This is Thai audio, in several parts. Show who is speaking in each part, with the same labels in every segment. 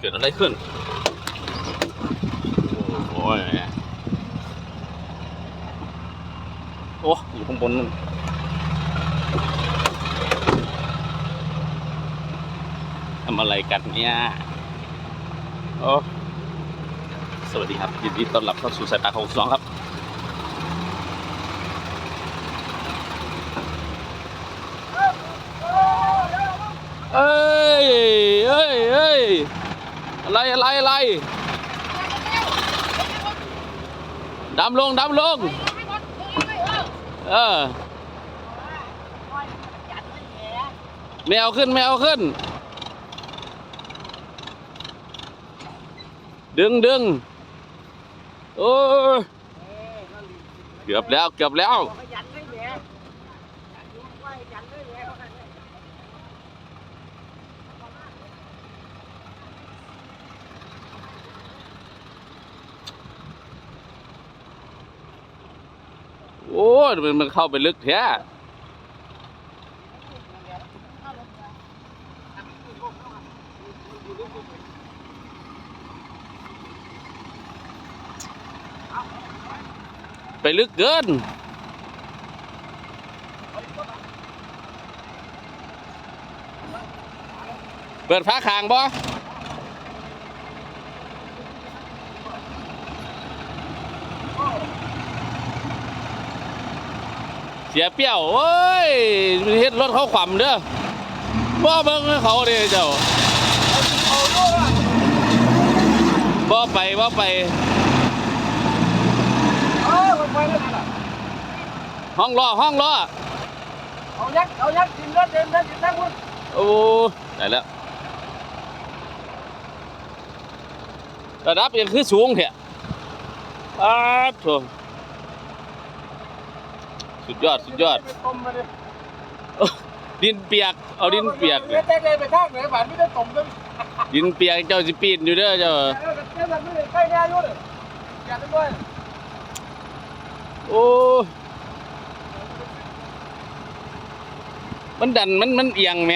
Speaker 1: เกิดอะไรขึ้น โอ้ยโอ้อยู่ข้างบนนู่นทำอะไรกันเนี่ยโอ้สวัสดีครับ ยินดีต้อนรับเข้าสู่สายตาของสองครับ เอ้ยเอ้ยเอ้ย อะไรอะไรอะไรดำลงดำลง เออไม่เอาขึ้นไม่เอาขึ้น ดึงดึงโอ้เกือบแล้วเกือบแล้ว โอ้ยมันมันเข้าไปลึกแท้ไปลึกเกิน เปิดฟ้าคางบ่ เสียเปรี้ยวเอ้ยเฮ็ดรถเขาขวำเด้อบ่เบิ่งเขาเด้เจ้าบ่ไปบ่ไปห้องล้อห้องล้อ
Speaker 2: เอายักเอายักกินรถเดินเดินกินทั้งหมด
Speaker 1: โอ้ได้แล้วระดับยังคือสูงแท้อ้าโถ สุดยอดสุดยอด
Speaker 2: ไปต้มมาดิ
Speaker 1: ดินเปียก เอาดินเปียก
Speaker 2: เนี่ยแต่เลยไปทางไหนบ้านไม่ได้ต้มเลย
Speaker 1: ดินเปียกเจ้าสิปีนอยู่เด้อเจ้า
Speaker 2: เออเจ้าแบบไม่ได้ใกล้แน่ยุ่งเลยอยากไปด้วย
Speaker 1: โอ้ มันดันมันมันเอียงไหม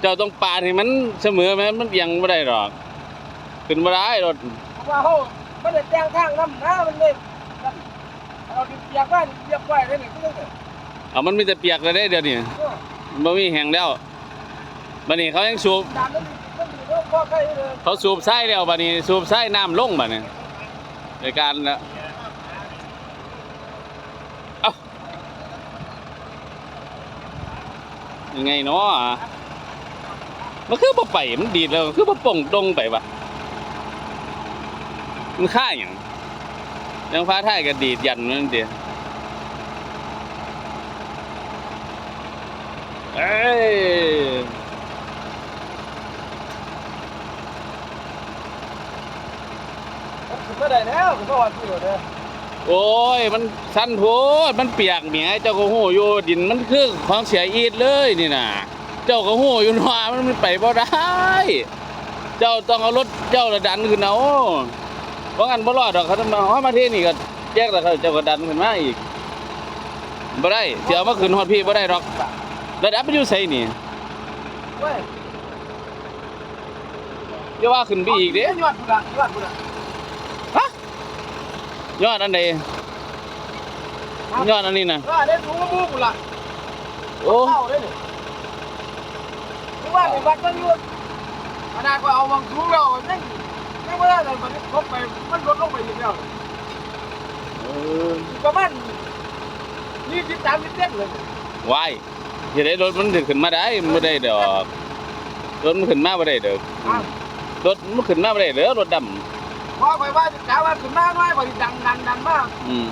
Speaker 1: เจ้าต้องปาดให้มันเสมอไหมมันเอียงไม่ได้หรอก ขึ้นไม่ได้รถ
Speaker 2: เพราะว่าเขาไม่ได้แจ้งทางน้ำน้ามันเลย เราดิอยากได้เรียบไว้เลยนี่ก็เลย
Speaker 1: เอามันมีแต่เปียกเลยได้เดี๋ยวนี้มันมีแห้งแล้วบัดนี้เขายังสูบ
Speaker 2: ตามนั้นมันมีเรื่องข้อใกล้เลย
Speaker 1: เขาสูบไส้แล้วบัดนี้สูบไส้น้ำลงบัดนี้ในการละเอ้ายังไงเนาะมันคือบ่ไปมันดีดแล้วคือบ่ป่งตรงไปวะมันค่าอย่าง ยังฟ้าท่ายก็ดีดยันนั่นเดียวเอ้ย
Speaker 2: ผมไม่ได้แล้วผมก็ว่าที่อยู่เลย
Speaker 1: โอ้ย มันสั้นโพดมันเปียกเหมียเจ้าก็หูอยู่ดินมันคือของเสียอีดเลยนี่นะเจ้าก็หูอยู่หนว่ามันไปบ่ได้ เจ้าต้องเอารถเจ้าระดันขึ้นเอา เพราะงั้นบ่รอดดอกเขาจะมาฮอดมาที่นี่ก็แยกแต่เขาเจ้าก็ดันขึ้นมาอีกบ่ได้เสียเอามาขึ้นฮอดพี่บ่ได้ดอกระดับมันอยู่ไสนี่
Speaker 2: เว้ย
Speaker 1: อย่าว่าขึ้นไปอีกเด้
Speaker 2: ยอดบุระยอดบุระ
Speaker 1: ฮะยอดอันใดยอดอันนี้น่ะ
Speaker 2: ว่าได้ถูกมูบุระ
Speaker 1: โอ้
Speaker 2: เข้าได้นี่คือว่าในวัดมันอยู่ขนาดว่าเอาวังสูงเรายังยัง ไม่ได้เลยมันลดไปมันลดลงไปอีกแล้ว
Speaker 1: เออ
Speaker 2: ประมาณยี่สิบสามสิบเจ็ดเลย
Speaker 1: วายจะได้รถมันถึงขึ้นมาได้มันบ่ได้ดอกรถมันขึ้นมาบ่ได้ดอก
Speaker 2: อ้าว
Speaker 1: รถมันขึ้นมาบ่ได้เด้อรถด
Speaker 2: พอไปว่าจะกล่าวว่าขึ้นมาน้อยกว่าที่ดังดังดังมากำ
Speaker 1: อืม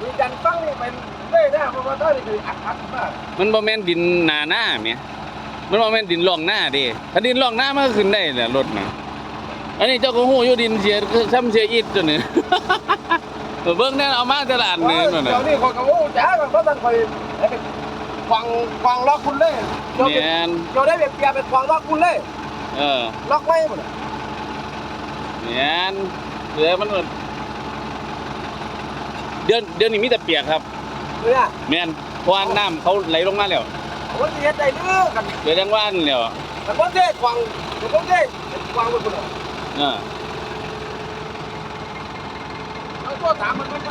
Speaker 2: มีดังฟังนี่เป็นได้ได้เพราะว่าตอนนี้คืออัดอัดมาก
Speaker 1: มันบ่แม่นดินหน้าหน้าแหมมันบ่แม่นดินร่องหน้าเด้ถ้าดินร่องหน้ามันก็ขึ้นได้แหละรถน่ะ อันนี้เจ้าก็ฮู้อยู่ดินเสียซ้ำเสียอีดตัวนี้ เบิ่งแน่เอามาแต่ละอันนี่นั่น
Speaker 2: เดี๋
Speaker 1: น่ะ
Speaker 2: ยวนี้คนก็โอ้จ้ากันเพราะตั้งคอยฟังฟังล็อกคุณเลยเดี๋ยว
Speaker 1: แม่น
Speaker 2: เดี๋ยวได้แบบเปียเป็นฟังล็อกคุณเลย
Speaker 1: เออ
Speaker 2: ล็อกไม่หมด
Speaker 1: แม่นเดี๋ยวมันเดือนเดือนนี้มีแต่เปียกครับ
Speaker 2: เนี่ย
Speaker 1: แม่นเพราะว่าน้ำเขาไหลลงมาแล้ว
Speaker 2: วันนี้ใจเลือกัน
Speaker 1: เดี๋ยวจังว่านั่นแล้ว
Speaker 2: แต่คนเทศฟังแต่คนเทศวางไว้คนเดียว
Speaker 1: เออ
Speaker 2: เอาตัวถามมันไม่
Speaker 1: ไ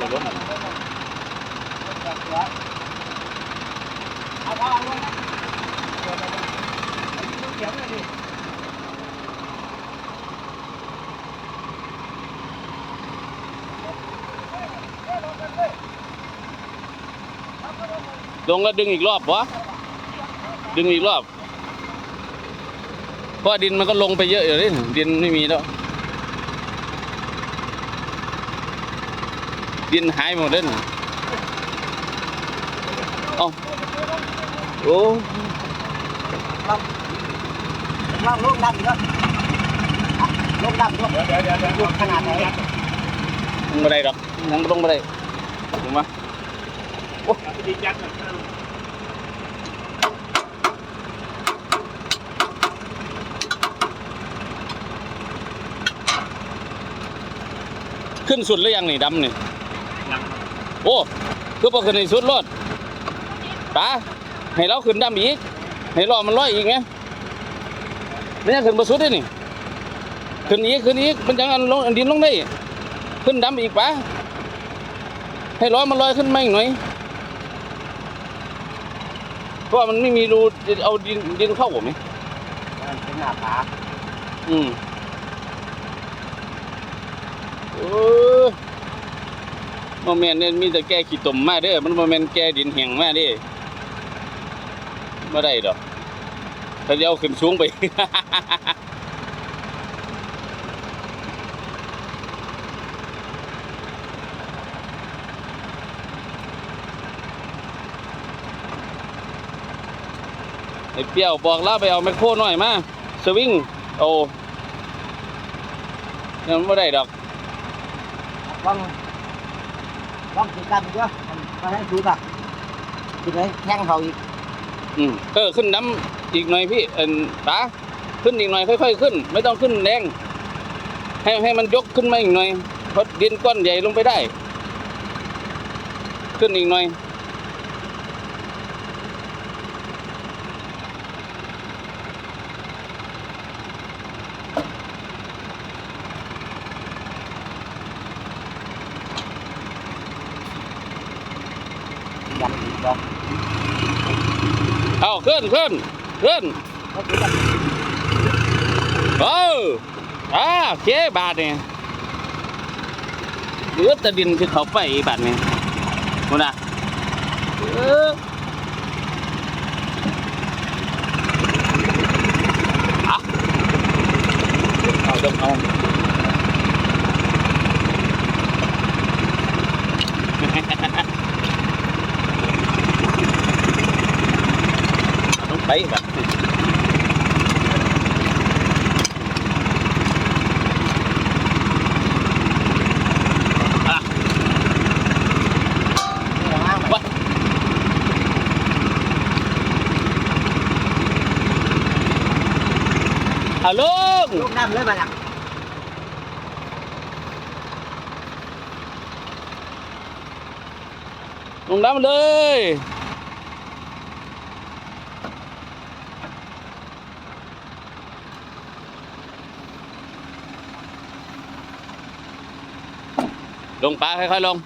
Speaker 1: ดี๋ยวรถ
Speaker 2: เอาเอาเอาไว้นะเดี๋ยวเดี๋ยวเดี๋ยวนี่
Speaker 1: ลงแล้วดึงอีกรอบวะดึงอีกรอบเพราะดินมันก็ลงไปเยอะอยู่นี่ดินไม่มีแล้ว ดินหายหมดเลยเอาโอ้
Speaker 2: ลองลงดันก็ลงดันก็เดี๋ยวเดี๋ยวเดี๋ยวขนาดไหน
Speaker 1: ลงไม่ได้หรอกยังลงไม่ได้ถูกไหม
Speaker 2: ดีจัด
Speaker 1: ขึ้นสุดหรือยังนี่ดำนี่โอ้คือพอขึ้นในสุดรถตาให้เราขึ้นดำอีกให้รอมันร้อยอีกไงนี่ยังขึ้นมาสุดได้นี่ขึ้นอีกขึ้นอีกมันจังอันลงอันดินลงได้ขึ้นดำอีกปะให้ร้อยมันลอยขึ้นมาอีกหน่อย เพราะว่ามันไม่มีรูเอาดินดินเข้าผมนี่
Speaker 2: เป็นหน้าผา
Speaker 1: อืมเออโมเมนเนี่ยมีแต่แก้ขี้ตมมาเด้อมันโมเมนแก้ดินแห้งมาเด้ไม่ได้ดอกถ้าจะเอาขึ้นสูงไป เปรี้ยวบอกลาไปเอาแมคโครหน่อยมาสวิงโอ้ยังไม่ได้ดอก
Speaker 2: ลองลองกินกันเยอะมาให้ดูกันกินเลยแท่งเขาอีก
Speaker 1: อืมเออขึ้นน้ำอีกหน่อยพี่เอ็นตาขึ้นอีกหน่อยค่อย ๆ ขึ้น ไม่ต้องขึ้นแรงให้ให้มันยกขึ้นมาอีกหน่อยเพราะดินก้อนใหญ่ลงไปได้ ขึ้นอีกหน่อย
Speaker 2: ยันอีกดอก
Speaker 1: เอา ขึ้นขึ้นเอออ่าเคบาทเนี่ยเหลือแต่ดินคือเขาไปบาทเนี่ยคุณนะเออเอาเอาเดมเอา ต้องไปแบบอะ
Speaker 2: นี่ห้าง
Speaker 1: วะฮั ล
Speaker 2: ง
Speaker 1: ปลาค่อยๆลง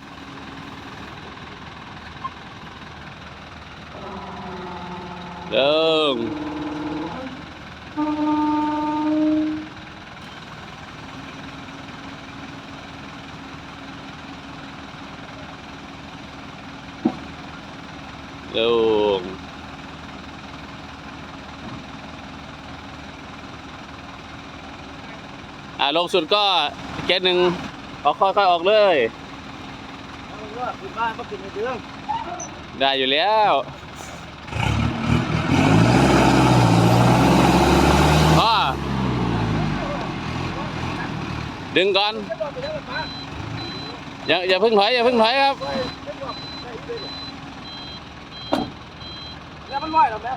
Speaker 1: ลง ลง อ่าลงสุดก็เกตหนึ่ง ออกค่อยๆออกเลย
Speaker 2: กินบ้านก็กินในเดือน
Speaker 1: ได้อยู่แล้ว พ่อ ดึงก่อนอย่าอย่าเพิ่งถอยอย่าเพิ่งถอยครับ
Speaker 2: ก้อยไม่บอกได้ด้วยเนี่ยแล้วมันว่ายหรอแม่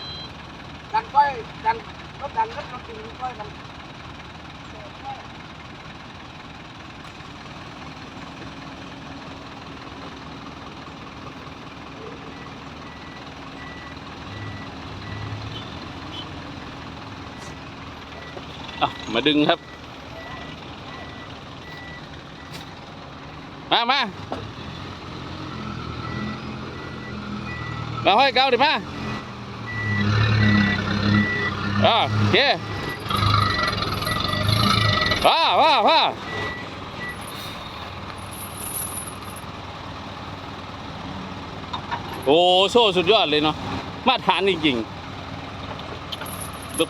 Speaker 2: ดันก้อยดันรถดันรถรถกินก้อยกัน
Speaker 1: อะมาดึงครับ มามามาห้อยเกาดิมาอ่าโอเคว้าว้าว้าโอ้โซ่สุดยอดเลยเนาะมาตรฐานจริงๆดุก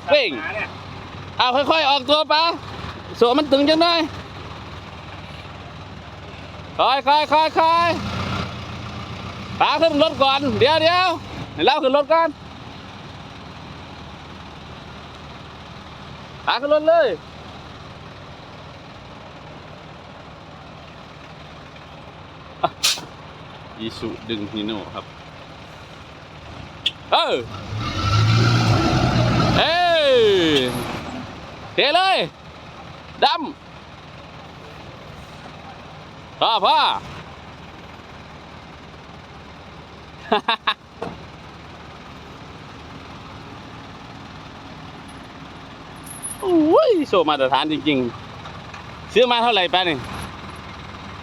Speaker 1: เป้ง
Speaker 2: หาเนี่ย
Speaker 1: เอาค่อยๆออกตัวปะโสมันตึงจังได้คอยคอยคอยคอยปาขึ้นรถก่อน เดี๋ยวเดี๋ยวให้เล่าขึ้นรถก่อนปาขึ้นรถเลยอะยีสุดึงฮิโน่ครับ เออเอ้ย เทเลยดำพ่อพ่ออุ้ยโชว์มาตรฐานจริงๆ ซื้อมาเท่าไหร่ป้านี่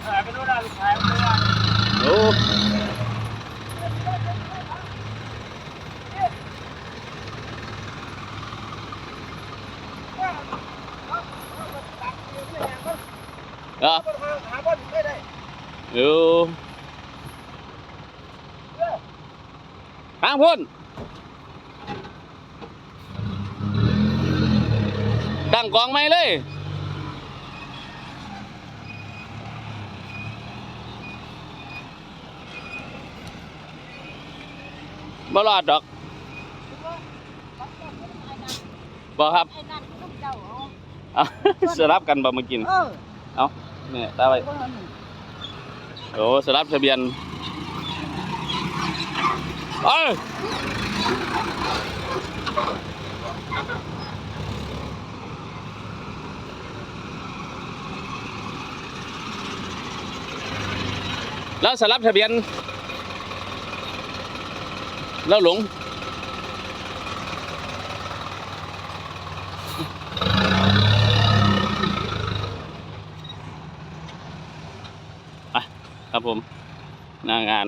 Speaker 2: หาไปดูได้ลูกชายไปดูได้
Speaker 1: โอ้ เออ
Speaker 2: หาบ้านไม่ได้
Speaker 1: อยู่ทางพุ่นตั้งกองไม่เลยบ่รอดดอกบ่ครับ
Speaker 3: ไอ้นั่นลูก เจ้าเอา
Speaker 1: เอาสลับกันบ่มากิน
Speaker 3: เออ
Speaker 1: เอาเนี่ยตาไว้
Speaker 3: คนนั้น
Speaker 1: โอ้สลับทะเบียนเอ้ยแล้วสลับทะเบียนแล้วหลง อะครับ ผมหน้างาน